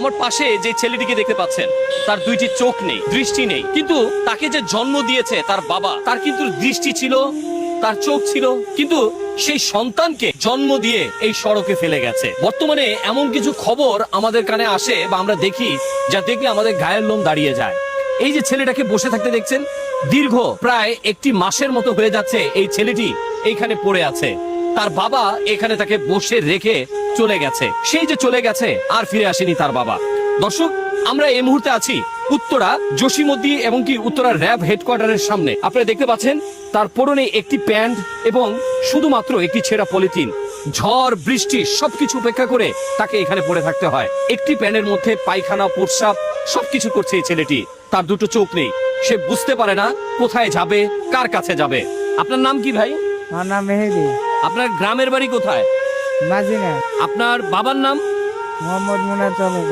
আমার পাশে যে ছেলেটিকে দেখতে পাচ্ছেন, তার দুইটি চোখ নেই, দৃষ্টি নেই। কিন্তু তাকে যে জন্ম দিয়েছে তার বাবা, তার কিন্তু দৃষ্টি ছিল, তার চোখ ছিল, কিন্তু সেই সন্তানকে জন্ম দিয়ে এই সড়কে ফেলে গেছে। বর্তমানে এমন কিছু খবর আমাদের কানে আসে বা আমরা দেখি, যা দেখলে আমাদের গায়ের লোম দাঁড়িয়ে যায়। এই যে ছেলেটাকে বসে থাকতে দেখছেন, দীর্ঘ প্রায় একটি মাসের মতো হয়ে যাচ্ছে এই ছেলেটি এইখানে পড়ে আছে। তার বাবা এখানে তাকে বসে রেখে চলে গেছে। সেই যে চলে গেছে, আর ফিরে আসেনি তার বাবা। দর্শক, আমরা এই মুহূর্তে আছি উত্তরা জসিমদ্দি এবং কি উত্তরা র্যাব হেডকোয়ার্টারের সামনে। আপনারা দেখতে পাচ্ছেন, তার পরনে একটি প্যান্ট এবং শুধুমাত্র একটি ছেঁড়া পলিথিন। ঝড়, বৃষ্টি, সবকিছু উপেক্ষা করে তাকে এখানে পড়ে থাকতে হয়। একটি প্যানের মধ্যে পায়খানা প্রস্রাব সবকিছু করছে এই ছেলেটি। তার দুটো চোখ নেই। সে বুঝতে পারে না কোথায় যাবে, কার কাছে যাবে। আপনার নাম কি ভাই? আমার নাম মেহেদি। আপনার গ্রামের বাড়ি কোথায়? আপনার বাবার নাম? মোহাম্মদ মুনা চলক